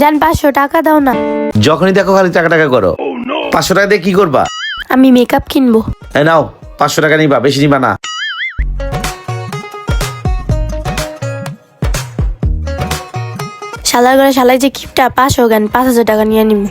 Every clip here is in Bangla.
জান পাঁচশো টাকা দাও না। যখনই দেখো খালি টাকা টাকা করো। পাঁচশো টাকা দিয়ে কি করবা? আমি মেকআপ কিনবো। এই নাও পাঁচশো টাকা নিবা বেশি নিবা না। শালার করে শালাই যে কিপটা পাঁচশো গান পাঁচ হাজার টাকা নিয়ে নিব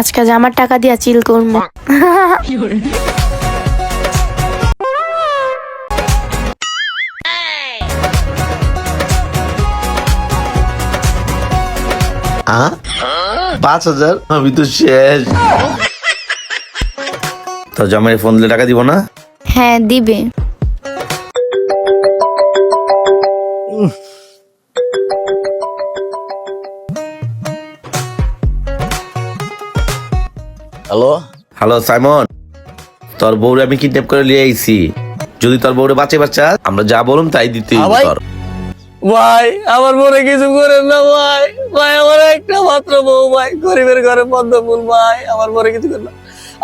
আজকে জামার টাকা দিয়া চিল করব পাঁচ হাজার আমি তো শেষ। তো জামাই ফোন দিলে টাকা দিব না? হ্যাঁ দিবে। হ্যালো? Hello Simon. তোর বউরে আমি কিডন্যাপ করে নিয়ে আইছি। যদি তোর বউরে বাঁচে বাচ্চা আমরা যা বলুম তাই দিতে তোর। ভাই আমার মনে কিছু করেন না ভাই। ভাই আমার একটা মাত্র বউ ভাই। গরিবের ঘরে পদ্ম ফুল ভাই। আমার মনে কিছু করেন না।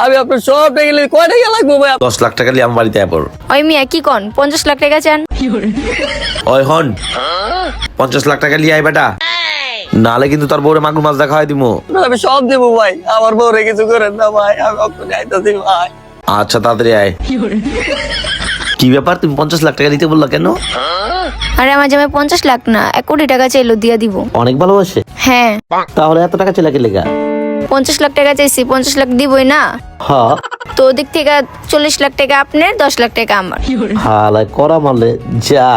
আমি আপনার সব টাকা গেলে কয় টাকা লাগবে ভাই? দশ লাখ টাকা নিয়ে আমার বাড়িতে পড়। ওই মিয়া কি কন? পঞ্চাশ লাখ টাকা চান? ওই হন। পঞ্চাশ লাখ টাকা নিয়ে আয় বেটা। নালে কিন্তু তার বউরে মাগুর মাছ দেখা হয় দিমু। আমি সব দেবো ভাই। আমার বউরে কিছু করেন না ভাই আমি অক্ষণ যাইতেছি ভাই। আচ্ছা তাড়াতাড়ি আয়। কি ব্যাপার তুমি পঞ্চাশ লাখ টাকা দিতে বললা কেন? আরে আমার জামাই পঞ্চাশ লাখ না এক কোটি টাকা চাইলো দিয়া দিব। অনেক ভালোবাসে? হ্যাঁ। তাহলে এত টাকা চেলা কে লেগা? পঞ্চাশ লাখ টাকা চাইছি পঞ্চাশ লাখ দিবই না। হ্যাঁ তো ওদিক থেকে চল্লিশ লাখ টাকা আপনার দশ লাখ টাকা আমার। হালাই করা মারলে যা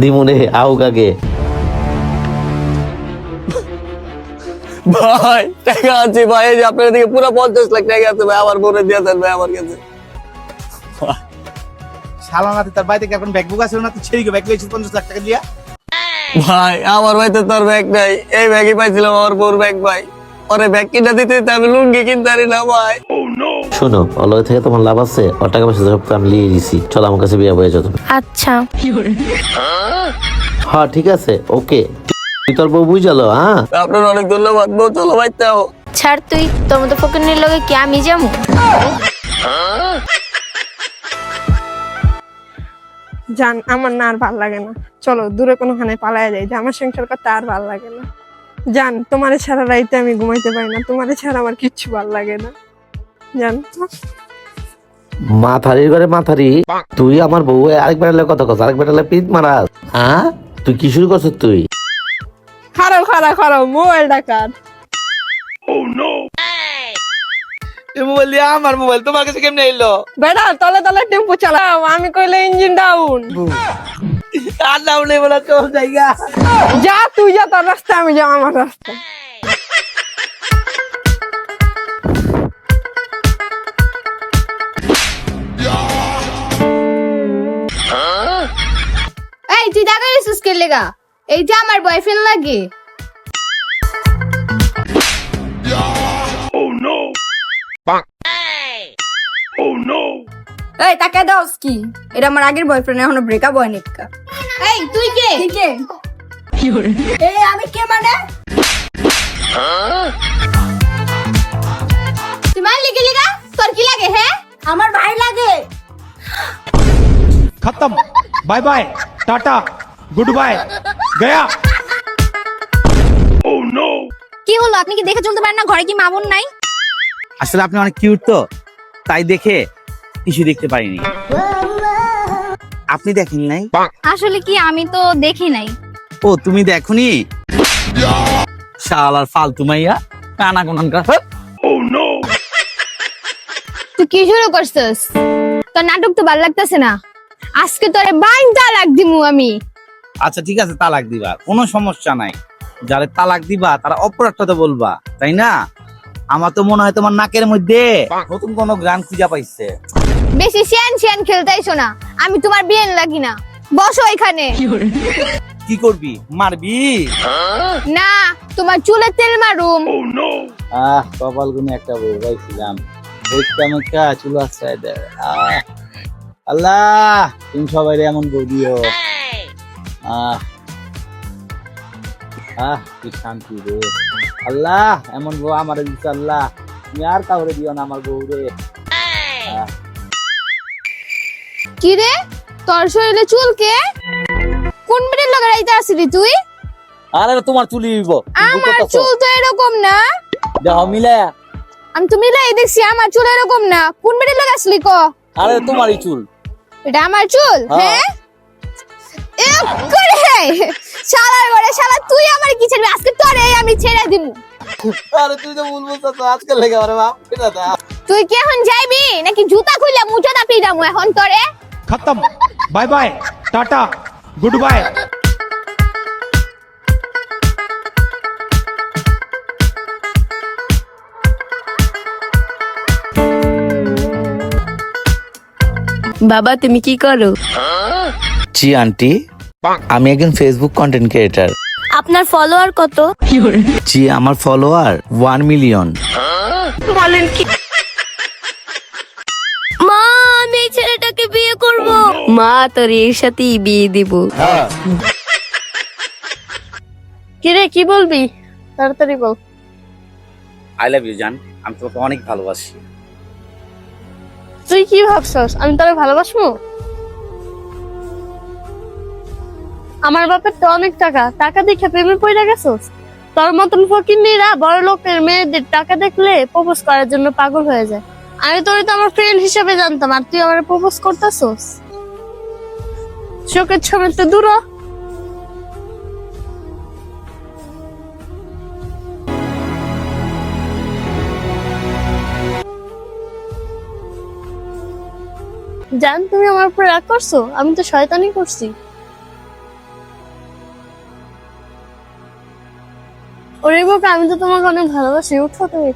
দিমুনে আউ গাগে ভাই টাকা আছে ভাই এই যে আপনার দিকে পুরো পঞ্চাশ লাখ টাকা আছে ভাই আমার দিয়ে দেন ভাই আমার কাছে। তার বাড়িতে এখন ব্যাগ বুক আছে না? তুই ছেড়ে ব্যাগ পঞ্চাশ লাখ টাকা দিয়া। ভাই আমার ভাই তো তোর ব্যাগ নাই। এই ব্যাগই পাইছিলাম আমার বউর ব্যাগ ভাই। পরে ব্যাগ কিনা দিতে দিতে আমি লুঙ্গি কিনতে পারি না ভাই। শোনো অলয় থেকে তোমার লাভ আছে ওর টাকা পয়সা সব তো আমি নিয়ে দিছি চলো আমার কাছে বিয়ে হয়ে যাও আচ্ছা। হ্যাঁ ঠিক আছে ওকে তোর বউ বুঝালো হ্যাঁ? আপনার অনেক ধন্যবাদ বউ চলো ভাই তাও ছাড় তুই তোর মতো লগে কি আমি যাব? জান আমার না আর ভালো লাগে না। চলো দূরে কোনোখানে পালায় যাই যে আমার সংসার করতে আর ভালো লাগে না। জান তোমার ছাড়া রাইতে আমি ঘুমাইতে পারি না। তোমার ছাড়া আমার কিচ্ছু ভালো লাগে না। জান মাথারির ঘরে মাথারি তুই আমার বউ আরেকবার এলে কত কথা আরেকবার এলে পিট মারাস। হ্যাঁ তুই কি শুরু করছিস তুই? খারাপ খারাপ খারাপ মোবাইলটা কার এই মোবাইল দিয়ে আমার মোবাইল তোমার কাছে কেমনে এলো? বেটা তলে তলে টেম্পু চালাও আমি কইলে ইঞ্জিন ডাউন আর নাম নেই বলে তোর জায়গা। যা তুই যা তোর রাস্তা আমি যাও আমার রাস্তা এই তুই দেখা গেছিস কে লেগা? এই যে আমার বয়ফ্রেন্ড লাগে। এই তাকে দাও কি? এটা আমার আগের বয়ফ্রেন্ড এখনও ব্রেকআপ হয়নি। এই তুই কে? কে? এই আমি কে মানে? তোমার লিগে লিগা? তোর কি লাগে হে? আমার ভাই লাগে। খতম। Bye bye tata good bye Gaya. Oh no কি হলো? আপনি কি দেখে চলতে পারেন না? ঘরে কি মামুন নাই? আসলে আপনি অনেক কিউট তো। তাই দেখে কিছু দেখতে পারিনি। আপনি দেখেন নাই? আসলে কি আমি তো দেখি নাই। ও তুমি দেখনি? শাল আর ফালতু মাইয়া কানা কোনানকার তুই কি শুরু করছিস? তোর নাটক তো ভালো লাগতেছে না। আজকে তোরে বাইন তালাক দিমু আমি। আচ্ছা ঠিক আছে তালাক দিবা। কোনো সমস্যা নাই। যারা তালাক দিবা তারা অপরাধটা তো বলবা তাই না? আমার তো মনে হয় তোমার নাকের মধ্যে নতুন কোনো গান খুঁজা পাইছে। বেশি সিয়ান সিয়ান খেলতে আইসো না। আমি তোমার বিয়েন লাগি না। বসো এখানে। কি করবি? মারবি? না তোমার চুলে তেল মারুম। আহ কপাল গুনে একটা বউ পাইছিলাম। ওইটা মেকা চুল আশ্রয় দেয় আল্লাহ তুমি সবাই এমন বউ দিও। আহ আহ কি শান্তি রে। আল্লাহ এমন বউ আমার দিচ্ছে আল্লাহ। তুমি আর কাউরে দিও না আমার বউ রে। কি রে? তোর শরীরে চুল কে? কোন বেড়ে লাগাইতে আসলি তুই? আরে তোমার চুলি আমার চুল তো এরকম না। দেখো মিলে। আমি তো মিলাই দেখছি আমার চুল এরকম না। কোন বেড়ে লাগাইছিলি ক? আরে তোমারই চুল। এটা আমার চুল? হ্যাঁ। হ্যাঁ? এ করে শালার ঘরে শালা তুই আমার কি ছেড়ে আজকে তোরে আমি ছেড়ে দিব আরে তুই তো ভুল বলছিস আজকাল লেগে আরে বাপ তুই কি এখন যাইবি? নাকি জুতা খুলে মুছা দাপি যামু এখন তোরে? খতম। Bye bye. Tata. Good bye. বাবা তুমি কি করো? জি আন্টি। আমি একজন ফেসবুক কন্টেন্ট ক্রিয়েটার আপনার ফলোয়ার কত? জি আমার ফলোয়ার ওয়ান মিলিয়ন বলেন কি? আমি এই ছেলেটাকে বিয়ে করব। মা তোর এর সাথেই বিয়ে দিব। কি রে কি বলবি? তাড়াতাড়ি বল। আই লাভ ইউ জান। আমি তোকে অনেক ভালোবাসি। তুই কি ভাবছস? আমি তোরে ভালোবাসবো? আমার বাপের তো অনেক টাকা। টাকা দেখে প্রেমে পড়ে গেছস? তোর মতন ফকিন্নিরা বড় লোকের মেয়েদের টাকা দেখলে প্রপোজ করার জন্য পাগল হয়ে যায়। আমি তোর তো আমার ফ্রেন্ড হিসেবে জানতাম, আর তুই আমার প্রপোজ করতেছস? চোখের ছবি তো দূর জান, তুমি আমার উপর রাগ করছ? আমি তো শয়তানি করছি। ওরে বোকা, আমি তো তোমাকে অনেক ভালোবাসি, উঠো তুমি।